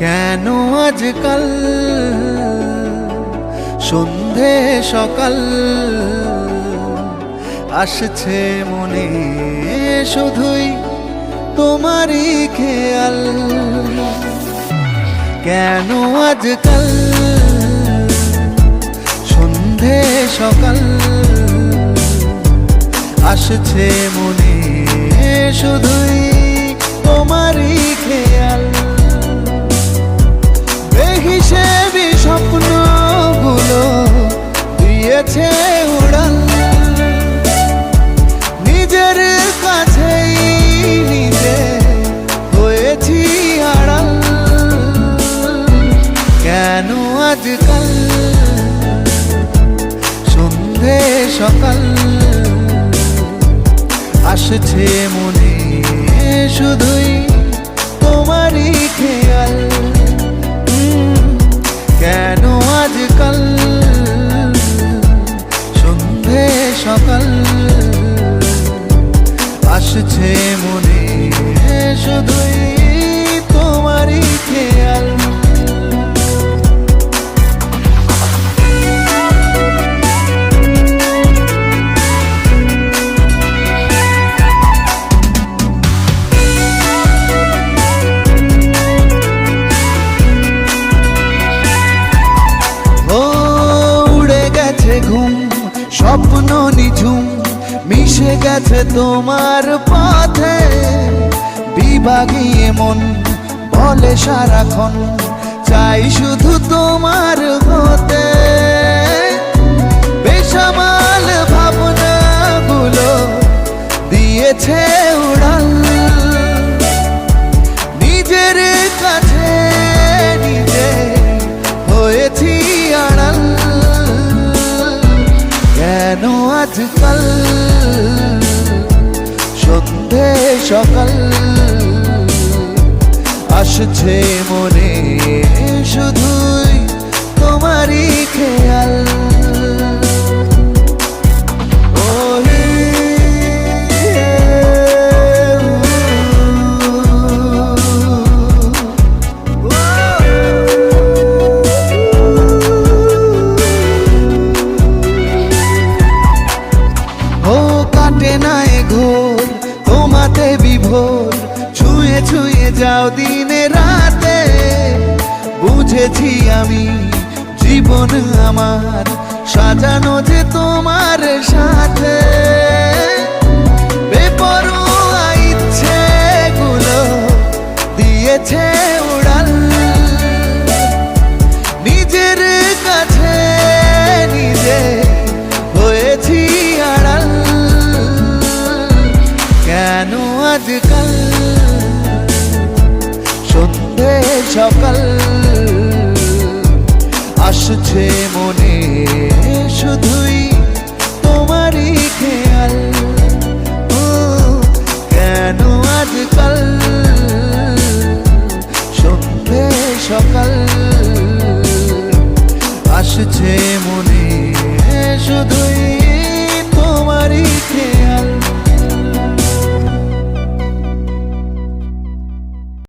কেন আজকাল সন্ধে সকাল আসছে মনে শুধুই তোমারই খেয়াল। কেন আজকাল সন্ধে সকাল? আসছে মনে শুধুই তোমারই সকাল আসছে মনে শুধুই স্বপ্ন নিঝুম, মিশে গেছে তোমার পথে। বিভাগীয় মন বলে সারাক্ষণ, চাই শুধু তোমার হতে। বেসামাল ভাবনাগুলো দিয়েছে উড়াল। নিজের কাছে কেন আজকাল? সন্ধে সকাল। আসছে মনে শুধুই তোমারই খেয়াল। বিভোর ছুঁয়ে ছুঁয়ে যাও দিনে রাতে। বুঝেছি আমি জীবন আমার সাজানো যে তোমার সাথে। বেপরোয়া ইচ্ছেগুলো দিয়েছে আজকাল সন্ধে সকাল আসছে মনে শুধুই তোমারই খেয়াল। কেন আজকাল সন্ধে সকাল আসছে